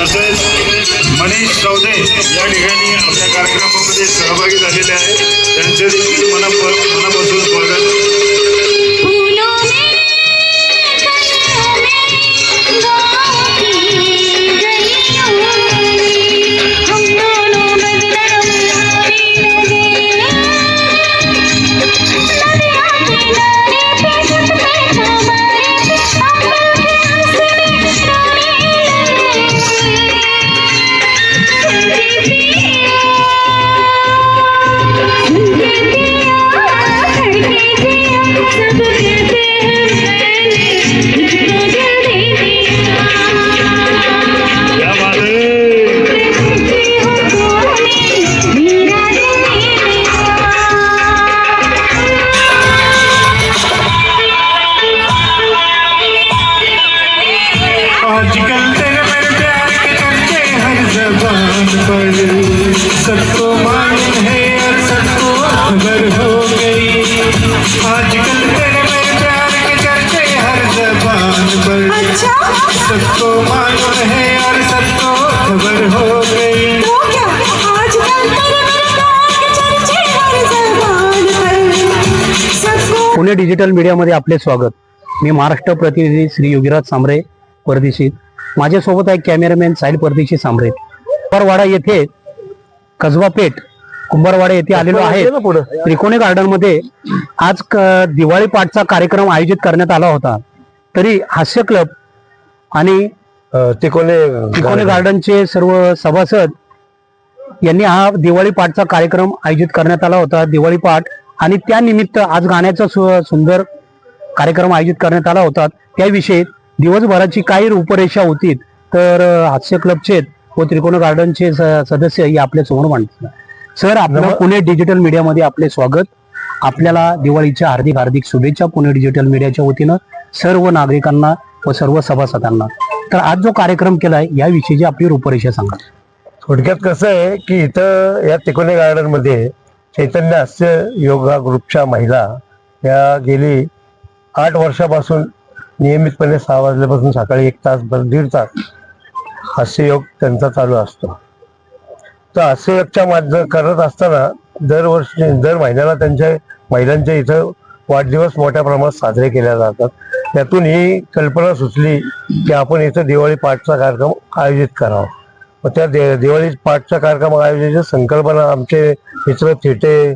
तसेच मनीष चौधे या ठिकाणी आपल्या कार्यक्रमामध्ये सहभागी झालेले आहेत. त्यांचे देखील मनापासून स्वागत पुणे डिजिटल मीडियामध्ये आपले स्वागत. मी महाराष्ट्र प्रतिनिधी श्री योगीराज सांबरे परदेशी. माझ्यासोबत आहे कॅमेरामॅन साहिल परदेशी सांबरे कुंभारवाडा येथे कसबा पेठ कुंभारवाडा येथे आलेलो आहे. त्रिकोणी गार्डनमध्ये आज दिवाळी पाठचा कार्यक्रम आयोजित करण्यात आला होता. तरी हास्य क्लब आणि तिकोने त्रिकोणी गार्डनचे सर्व सभासद यांनी हा दिवाळी पाठचा कार्यक्रम आयोजित करण्यात आला होता. दिवाळी पाठ आणि त्यानिमित्त आज गाण्याचा सुंदर कार्यक्रम आयोजित करण्यात आला होता. त्याविषयी दिवसभराची काही रूपरेषा होती तर हास्य क्लबचे व त्रिकोण गार्डनचे सदस्य हे आपल्यासमोर मांडतात सर आपलं पुणे डिजिटल मीडियामध्ये आपले स्वागत. आपल्याला दिवाळीच्या हार्दिक हार्दिक शुभेच्छा पुणे डिजिटल मीडियाच्या वतीनं सर्व नागरिकांना व सर्व सभासदांना. तर आज जो कार्यक्रम केलाय याविषयीची आपली रूपरेषा सांगा. थोडक्यात कसं आहे की इथं या तिकोने गार्डनमध्ये चैतन्य हास्य योगा ग्रुपच्या महिला या गेली आठ वर्षापासून नियमितपणे सहा वाजल्यापासून सकाळी एक तास भर दीड तास हास्ययोग त्यांचा चालू असतो. तर हास्ययोगच्या माध्यम करत असताना दरवर्षी दर महिन्याला त्यांच्या महिलांच्या इथं वाढदिवस मोठ्या प्रमाणात साजरे केले जातात. त्यातून ही कल्पना सुचली की आपण इथं दिवाळी पाठचा कार्यक्रम आयोजित करावा. मग त्या दे- दिवाळी पाठच्या कार्यक्रम आयोजनाची संकल्पना आमचे मित्र थिटे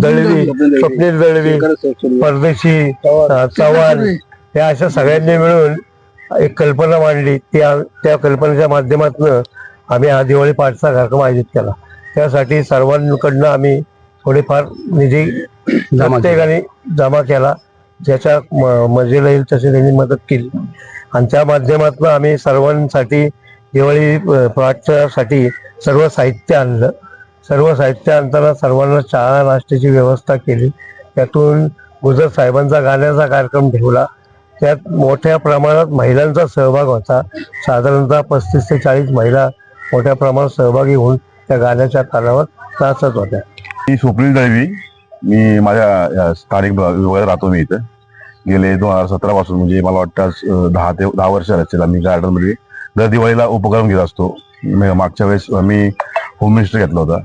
दळवी. स्वप्नील दळवी परदेशी चव्हाण. या अशा सगळ्यांनी मिळून एक कल्पना मांडली. त्या त्या कल्पनेच्या माध्यमातून आम्ही हा दिवाळी पाठचा कार्यक्रम आयोजित केला. त्यासाठी सर्वांकडनं आम्ही थोडेफार निधी जमा प्रत्येकाने जमा केला. ज्याच्या म- मजेला येईल तशी त्यांनी मदत केली. आणि त्या माध्यमातून आम्ही सर्वांसाठी दिवाळी अ, सर्व साहित्य आणलं. सर्व साहित्य आणताना सर्वांना चहा नाश्त्याची व्यवस्था केली. त्यातून गुजर साहेबांचा गाण्याचा कार्यक्रम ठेवला. त्यात मोठ्या प्रमाणात महिलांचा सहभाग होता. साधारणतः पस्तीस ते चाळीस महिला मोठ्या प्रमाणात सहभागी होऊन त्या गाण्याच्या कानावर नाचत होत्या. मी स्वप्नील दळवी मी माझ्या स्थानिक भाग- विभागात राहतो मी इथं. गेले दोन हजार सतरा पासून म्हणजे मला वाटतं दहा ते दहा वर्ष असेल आम्ही गार्डनमध्ये दर दिवाळीला उपक्रम घेत असतो. मागच्या वेळेस आम्ही होम मिनिस्टर घेतला होता.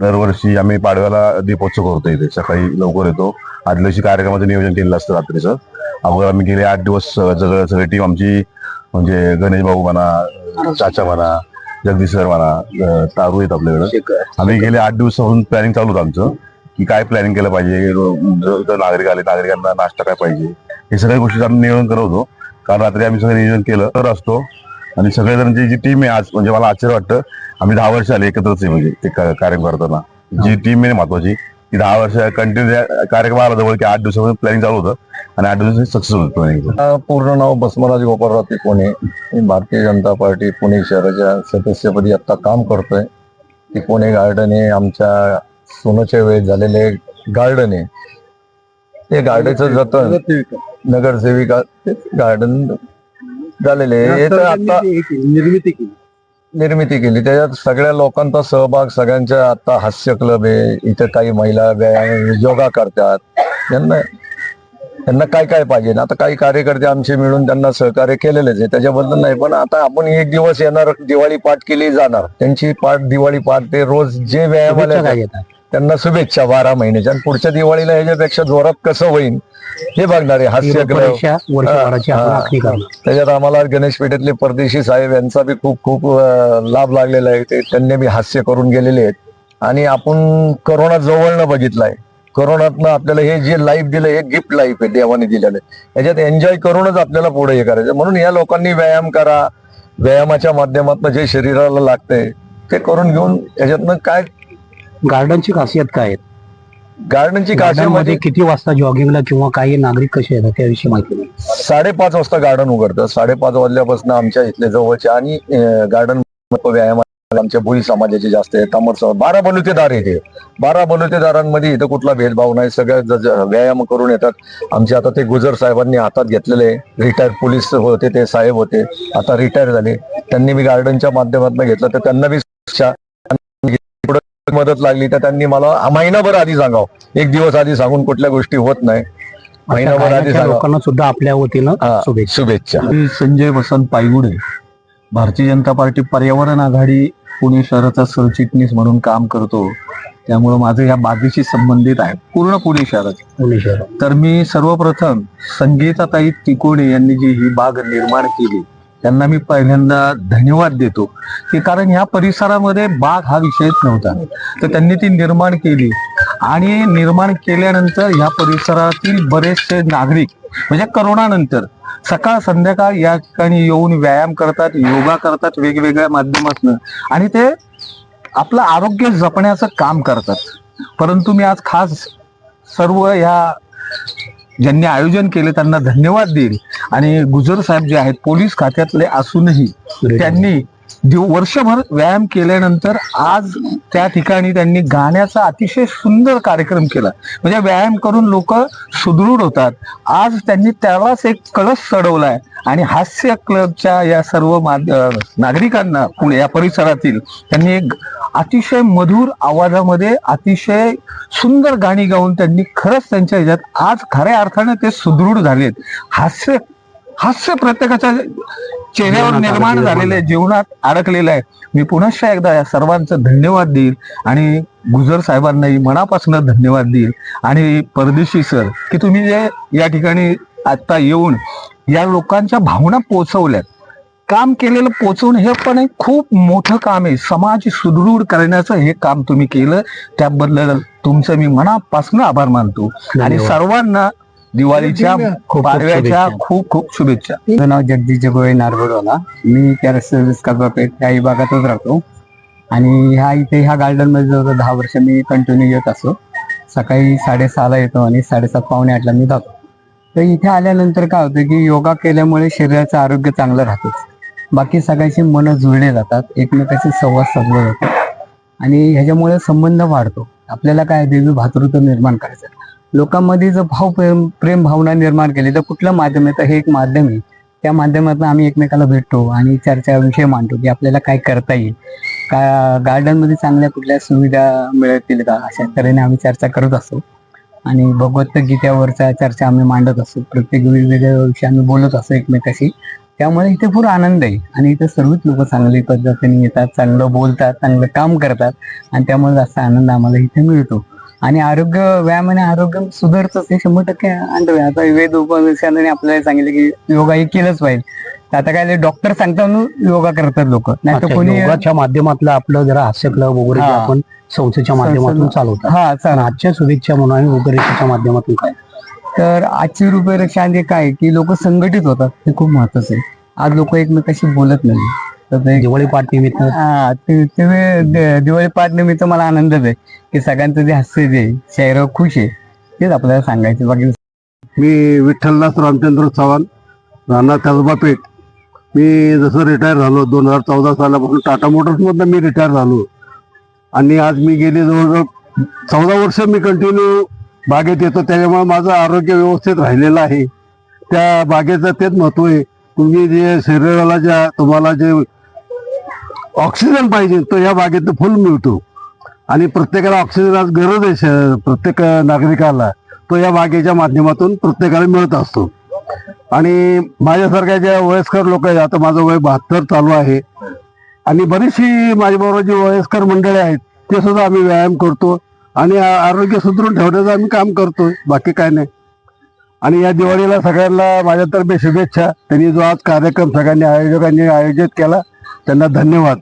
दरवर्षी आम्ही पाडव्याला दीपोत्सव करतो इथे. सकाळी लवकर येतो. आदल्या दिवशी कार्यक्रमाचं नियोजन केलेलं असतं रात्रीचं. अगोदर आम्ही गेले आठ दिवस सगळं सगळी टीम आमची म्हणजे गणेश भाऊ म्हणा चाचा म्हणा जगदीश सर म्हणा तारू आहेत आपल्याकडं. आम्ही गेले आठ दिवसापासून प्लॅनिंग चालू होतं आमचं. की काय प्लॅनिंग केलं पाहिजे? जर नागरिक आले नागरिकांना नाश्ता काय पाहिजे? हे सगळ्या गोष्टी आम्ही नियोजन करत होतो. कारण रात्री आम्ही सगळं नियोजन केलं तर असतो. आणि सगळेजणांची जी टीम आहे आज म्हणजे मला आश्चर्य वाटतं आम्ही दहा वर्ष आले एकत्रच आहे म्हणजे ते कार्यक्रम करताना. जी टीम आहे महत्वाची ती दहा वर्ष कंटिन्यू कार्यक्रम आला जवळ की आठ दिवसामध्ये प्लॅनिंग चालू होतं आणि आठ दिवसात सक्सेस होतं प्लॅनिंग पूर्ण नाव बसवराज गोपाळराव तिकोणे मी भारतीय जनता पार्टी पुणे शहराच्या सदस्यपदी आता काम करतोय. तिकोणे गार्डन हे आमच्या सोनूच्या वेळेत झालेले गार्डन. आहे ते गार्डनचं जतन नगरसेविका. गार्डन झालेले. हे तर आता निर्मिती केली. निर्मिती केली. त्याच्यात सगळ्या लोकांचा सहभाग सगळ्यांच्या आता हास्य क्लब आहे. इथे काही महिला व्यायाम योगा करतात. यांना त्यांना काय काय पाहिजे? आता काही कार्यकर्ते आमचे मिळून त्यांना सहकार्य केलेलेच आहे. त्याच्याबद्दल नाही. पण आता आपण एक दिवस येणार दिवाळी पाठ केली जाणार. त्यांची पाठ दिवाळी पाठ ते रोज जे व्यायामाला त्यांना शुभेच्छा बारा महिन्याच्या. आणि पुढच्या दिवाळीला ह्याच्यापेक्षा जोरात कसं होईल हे बघणार आहे हास्य त्याच्यात आम्हाला गणेश पेठेतले परदेशी साहेब यांचा बी खूप खूप लाभ लागलेला आहे. ते त्यांनी बी हास्य करून गेलेले आहेत. आणि आपण करोना जवळनं बघितलाय. करोनातनं आपल्याला हे जे लाईफ दिलं हे गिफ्ट लाईफ आहे देवाने दिलेलं याच्यात एन्जॉय करूनच आपल्याला पुढे हे करायचं म्हणून या लोकांनी व्यायाम करा. व्यायामाच्या माध्यमातून जे शरीराला लागतंय ते करून घेऊन याच्यातनं काय गार्डनची खासियत काय आहे गार्डनची गार्डन काशी मध्ये किती वाजता जॉगिंगला किंवा काही नागरिक कसे येतात त्याविषयी माहिती नाही साडेपाच वाजता गार्डन उघडतं. साडेपाच वाजल्यापासून आमच्या इथले जवळचे आणि गार्डन व्यायाम आमच्या भोई समाजाचे जास्त आहे तामर समाज बारा बलुतेदार येते बारा बलुतेदारांमध्ये इथं कुठला भेदभाव नाही. सगळ्या व्यायाम करून येतात. आमचे आता ते गुजर साहेबांनी हातात घेतलेले. रिटायर पोलीस होते ते साहेब होते. आता रिटायर झाले. त्यांनी मी गार्डनच्या माध्यमातून घेतलं. तर त्यांना बी शिक्षा मदत लागली तर त्यांनी मला महिनाभर आधी सांगावं. एक दिवस आधी सांगून कुठल्या गोष्टी होत नाही. महिनाभर आधी लोकांना सुद्धा आपल्या वतीनं शुभेच्छा. संजय वसंत पायगुडे भारतीय जनता पार्टी पर्यावरण आघाडी पुणे शहराचा सरचिटणीस म्हणून काम करतो. त्यामुळं माझं या बागेशी संबंधित आहे. पूर्ण पुणे शहरात पुणे शहरात तर मी सर्वप्रथम संगीताताई तिकोणे यांनी जी ही बाग निर्माण केली त्यांना मी पहिल्यांदा धन्यवाद देतो. की कारण ह्या परिसरामध्ये बाग हा विषयच नव्हता. तर त्यांनी ती निर्माण केली. आणि निर्माण केल्यानंतर ह्या परिसरातील बरेचसे नागरिक म्हणजे करोनानंतर सकाळ संध्याकाळ या ठिकाणी येऊन व्यायाम करतात योगा करतात वेगवेगळ्या माध्यमातून. आणि ते आपलं आरोग्य जपण्याचं काम करतात. परंतु मी आज खास सर्व ह्या ज्यांनी आयोजन केले त्यांना धन्यवाद देईल. आणि गुजर साहेब जे आहेत पोलीस खात्यातले असूनही त्यांनी दिव वर्षभर व्यायाम केल्यानंतर आज त्या ठिकाणी त्यांनी गाण्याचा अतिशय सुंदर कार्यक्रम केला. म्हणजे व्यायाम करून लोक सुदृढ होतात. आज त्यांनी त्यालाच एक कळस चढवलाय. आणि हास्य क्लबच्या या सर्व नागरिकांना पुणे या परिसरातील त्यांनी एक अतिशय मधुर आवाजामध्ये अतिशय सुंदर गाणी गाऊन त्यांनी खरंच त्यांच्या ह्याच्यात आज खऱ्या अर्थाने ते सुदृढ झालेत. हास्य हास्य प्रत्येकाच्या चेहऱ्यावर निर्माण झालेलं आहे जीवनात. अडकलेलं आहे. मी पुनश्च एकदा या सर्वांचं धन्यवाद देईल आणि गुजर साहेबांनाही मनापासून धन्यवाद देईल. आणि परदेशी सर की तुम्ही जे या ठिकाणी आता येऊन या लोकांच्या भावना पोचवल्यात. काम केलेलं पोचवणं हे पण एक खूप मोठं काम आहे. समाज सुदृढ करण्याचं हे काम तुम्ही केलं. त्याबद्दल तुमचं मी मनापासून आभार मानतो. आणि. सर्वांना दिवाळीच्या पाडव्याच्या शुभेच्छा. खूप खूप शुभेच्छा. माझं नाव जगदीश जगोळे नारगोडवाला मी कॅरेट सर्व्हिस पेठ ह्या विभागातच राहतो. आणि ह्या इथे ह्या गार्डनमध्ये जवळजवळ दहा वर्ष मी कंटिन्यू येत असतो. सकाळी साडेसहाला येतो आणि साडेसात पावणे आठला मी जातो. तर इथे आल्यानंतर काय होतं की योगा केल्यामुळे शरीराचं आरोग्य चांगलं राहतं. बाकी सगळ्याची मनं जुळले जातात एकमेकाशी संवाद साधला जातो. आणि ह्याच्यामुळे संबंध वाढतो. आपल्याला काय देवी भातृत्व निर्माण करायचं. लोकांमध्ये जर भाव प्रेम प्रेम भावना निर्माण केली तर कुठलं माध्यम आहे तर हे एक माध्यम आहे? त्या माध्यमातून आम्ही एकमेकाला भेटतो आणि चर्चा विषय मांडतो की आपल्याला काय करता येईल. का गार्डनमध्ये चांगल्या कुठल्या सुविधा मिळतील का? अशा तऱ्हेने आम्ही चर्चा करत असतो. आणि भगवत चर्चा आम्ही मांडत असतो. प्रत्येक वेगवेगळ्या विषयी आम्ही बोलत असतो एकमेकाशी. त्यामुळे इथे पूर आनंद आहे. आणि इथे सर्वच लोक चांगली पद्धतीने येतात चांगलं बोलतात चांगलं काम करतात. आणि त्यामुळे जास्त आनंद आम्हाला इथे मिळतो. आणि आरोग्य व्यायाम आणि आरोग्य सुधारतच. हे शंभर टक्के आणतो आता वेद उपदेशाने आपल्याला सांगितलं की योगा हे केलंच पाहिजे. तर आता काय डॉक्टर सांगतात म्हणून योगा करतात लोक. नाही तर कोणी योगाच्या माध्यमातलं आपलं जरा हास्य क्लब वगैरे जे. आपण संस्थेच्या माध्यमातून चालवतात. हा चालेल आजच्या शुभेच्छा म्हणून आणि उपरेषेच्या माध्यमातून काय? तर आजची रुपये म्हणजे काय? की लोक संघटित होतात. हे खूप महत्वाचं आहे. आज लोक एकमेकाशी बोलत नाही दिवाळी पाठ निमित्त हा ते ते द- दिवाळी पाठ निमित्त मला आनंदच आहे. की सगळ्यांचं जे हास्य जे चेहरा खुश आहे तेच आपल्याला सांगायचं बाकी मी विठ्ठलदास रामचंद्र चव्हाण राहणार कसबा पेठ. मी जसं रिटायर झालो दोन हजार चौदा सालापासून टाटा मोटर्समधनं मी रिटायर झालो. आणि आज मी गेले जवळजवळ चौदा वर्ष मी कंटिन्यू बागेत येतो. त्याच्यामुळे माझं आरोग्य व्यवस्थित राहिलेलं आहे. त्या बागेचं तेच महत्त्व आहे. तुम्ही जे शरीराला ज्या तुम्हाला जे ऑक्सिजन पाहिजे तो या बागेत फुल मिळतो. आणि प्रत्येकाला ऑक्सिजन आज गरज आहे प्रत्येक नागरिकाला. तो या बागेच्या माध्यमातून प्रत्येकाला मिळत असतो. आणि माझ्यासारख्या ज्या वयस्कर लोक आहेत आता माझं वय बहात्तर चालू आहे. आणि बरीचशी माझ्याबरोबर जी वयस्कर मंडळी आहेत ते सुद्धा आम्ही व्यायाम करतो. आणि आरोग्य सुदृढ ठेवण्याचं आम्ही काम करतो बाकी काय नाही. आणि या दिवाळीला सगळ्यांना माझ्यातर्फे शुभेच्छा. त्यांनी जो आज कार्यक्रम सगळ्यांनी आयोजकांनी आयोजित केला त्यांना धन्यवाद.